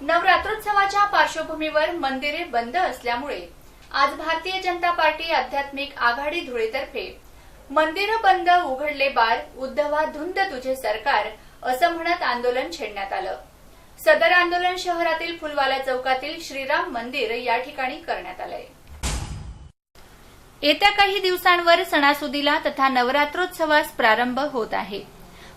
नवरात्रोत्सवाच्या पार्श्वभूमीवर मंदिरे बंद असल्यामुळे आज भारतीय जनता पार्टी आध्यात्मिक आघाडी धुळेतर्फे मंदिर बंद उघडले बार उद्धवा धुंद तुझे सरकार असं म्हणत आंदोलन छेडण्यात आलं. सदर आंदोलन शहरातील फुलवाला चौकातील श्रीराम मंदिर या ठिकाणी करण्यात आलंय. येत्या काही दिवसांवर सणासुदीला तथा नवरात्रोत्सवास प्रारंभ होत आहे.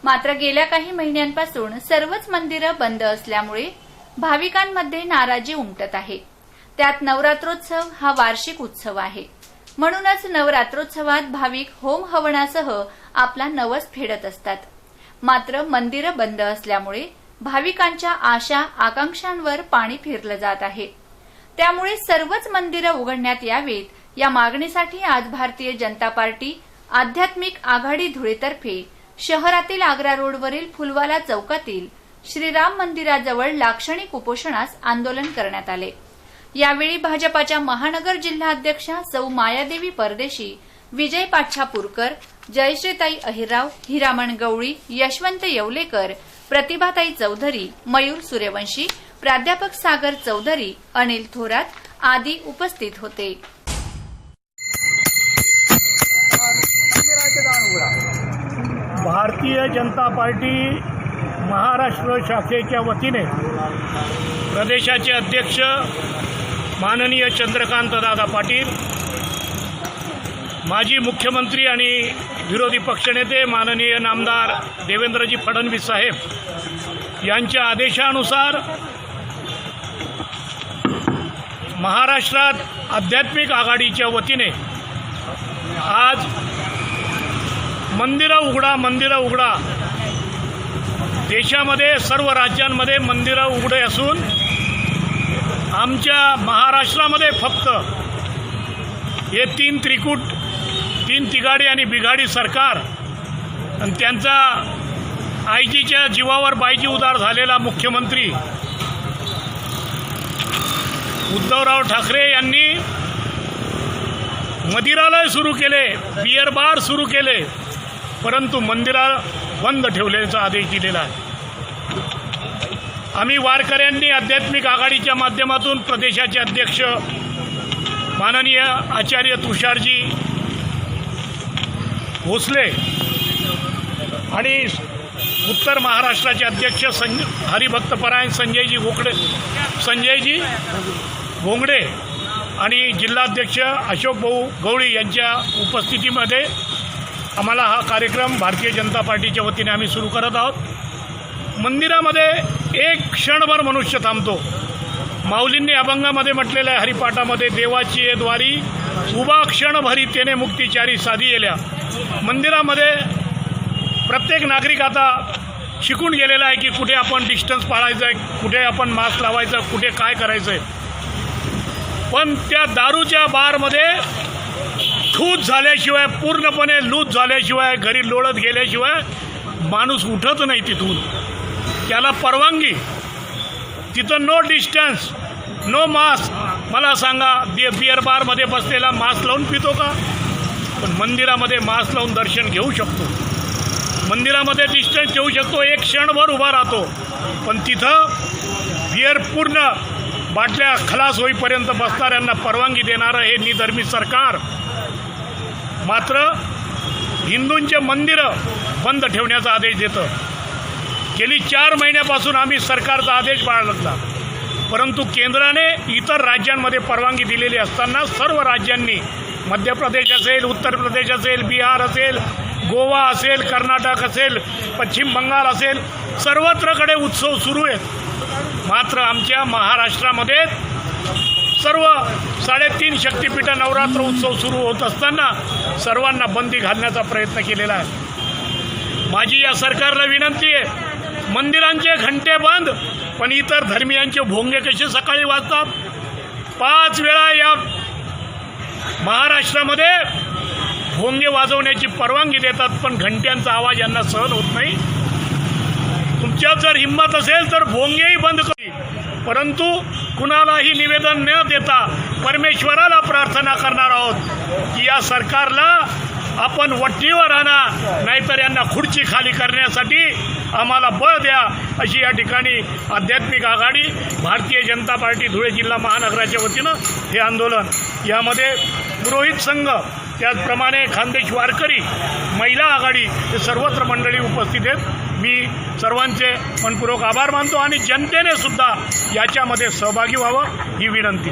मात्र गेल्या काही महिन्यांपासून सर्वच मंदिरं बंद असल्यामुळे भाविकांमध्ये नाराजी उमटत आहे. त्यात नवरात्रोत्सव हा वार्षिक उत्सव आहे. म्हणूनच नवरात्रोत्सवात भाविक होम हवनासह आपला नवस फेडत असतात. मात्र मंदिरं बंद असल्यामुळे भाविकांच्या आशा आकांक्षांवर पाणी फिरलं जात आहे. त्यामुळे सर्वच मंदिरं उघडण्यात यावीत या मागणीसाठी आज भारतीय जनता पार्टी आध्यात्मिक आघाडी धुळेतर्फे शहरातील आग्रा रोडवरील फुलवाला चौकातील श्रीराम मंदिराजवळ लाक्षणिक उपोषणास आंदोलन करण्यात आले. यावेळी भाजपाच्या महानगर जिल्हाध्यक्षा सौ मायादेवी परदेशी विजय पाच्छापूरकर जयश्रीताई अहिराव हिरामण गवळी यशवंत येवलेकर प्रतिभाताई चौधरी मयूर सूर्यवंशी प्राध्यापक सागर चौधरी अनिल थोरात आदी उपस्थित होते. भारतीय जनता पार्टी महाराष्ट्र शाखेच्या वतीने प्रदेशाचे अध्यक्ष माननीय चंद्रकांत दादा पाटील माजी मुख्यमंत्री आणि विरोधी पक्षनेते माननीय नामदार देवेंद्रजी फडणवीस साहेब यांच्या आदेशानुसार महाराष्ट्रात आध्यात्मिक आघाडीच्या वतीने आज मंदिरं उघडा मंदिरं उघडा देशामध्ये सर्व राज्यांमध्ये मंदिरं उघडे असून आमच्या महाराष्ट्रामध्ये फक्त हे तीन त्रिकूट तीन तिगाडी आणि बिघाडी सरकार आणि त्यांचा आईजीच्या जीवावर बायजी उदार झालेला मुख्यमंत्री उद्धवराव ठाकरे यांनी मदिरालय सुरू केले बियर बार सुरू केले परंतु मंदिरा बंद ठेवल्याचा आदेश दिलेला आहे. आम्ही वारकऱ्यांनी आध्यात्मिक आघाडीच्या माध्यमातून प्रदेशाचे अध्यक्ष माननीय आचार्य तुषारजी भोसले आणि उत्तर महाराष्ट्राचे अध्यक्ष संज हरिभक्तपरायण संजयजी गोकडे संजयजी भोंगडे आणि जिल्हाध्यक्ष अशोक भाऊ गवळी यांच्या उपस्थितीमध्ये आम्हाला हा कार्यक्रम भारतीय जनता पार्टीच्या वतीने आम्ही सुरू करत आहोत. मंदिरामध्ये एक क्षणभर मनुष्य थांबतो. माऊलींनी अभंगामध्ये म्हटलेलं आहे हरिपाठामध्ये देवाची ये द्वारी उभा क्षणभरी तेने मुक्तीचारी साधी येल्या. मंदिरामध्ये प्रत्येक नागरिक आता शिकून गेलेला आहे की कुठे आपण डिस्टन्स पाळायचं आहे कुठे आपण मास्क लावायचं कुठे काय करायचं आहे पण त्या दारूच्या बारमध्ये ठूत झाल्याशिवाय पूर्णपणे लूज झाल्याशिवाय घरी लोळत गेल्याशिवाय माणूस उठत नाही तिथून. त्याला परवानगी. तिथं नो डिस्टन्स नो मास्क मला सांगा बि बिअर बारमध्ये बसलेला मास्क लावून पितो का? पण मंदिरामध्ये मास्क लावून दर्शन घेऊ शकतो. मंदिरामध्ये डिस्टन्स ठेवू शकतो एक क्षणभर उभा राहतो. पण तिथं बिअर पूर्ण बाटल्या खलास होईपर्यंत बसणाऱ्यांना परवानगी देणारं हे निधर्मी सरकार मात्र हिंदूंचे मंदिरं बंद ठेवण्याचा आदेश देतं. गेली चार महिन्यापासून आम्ही सरकारचा आदेश बाळगला परंतु केंद्राने इतर राज्यांमध्ये परवानगी दिलेली असताना सर्व राज्यांनी मध्य प्रदेश असेल उत्तर प्रदेश असेल बिहार असेल गोवा असेल कर्नाटक असेल पश्चिम बंगाल असेल सर्वत्रकडे उत्सव सुरू आहेत. मात्र आमच्या महाराष्ट्रामध्ये सर्व साडेतीन शक्तिपीठ नवरात्र उत्सव सुरू होत असताना सर्वांना बंदी घालण्याचा प्रयत्न केलेला आहे. माझी या सरकारला विनंती आहे मंदिरांचे घंटे बंद पण इतर धर्मियांचे भोंगे कसे सकाळी वाजतात? पाच वेळा या महाराष्ट्रामध्ये भोंगे वाजवण्याची परवानगी देतात पण घंट्यांचा आवाज यांना सहन होत नाही. तुमच्यात जर हिंमत असेल तर भोंगेही बंद कर. परंतु कुणालाही निवेदन न देता परमेश्वराला प्रार्थना करणार आहोत की या सरकारला आपण वट्टीवर आणा नाहीतर यांना खुर्ची खाली करण्यासाठी आम्हाला बळ द्या अशी या ठिकाणी आध्यात्मिक आघाडी भारतीय जनता पार्टी धुळे जिल्हा महानगराच्या वतीनं हे आंदोलन. यामध्ये पुरोहित संघ त्याचप्रमाणे खानदेश वारकरी महिला आघाडी हे सर्वत्र मंडळी उपस्थित आहेत. मी सर्वांचे मनपूर्वक आभार मानतो आणि जनतेने सुद्धा याच्यामध्ये सहभागी व्हावं ही विनंती.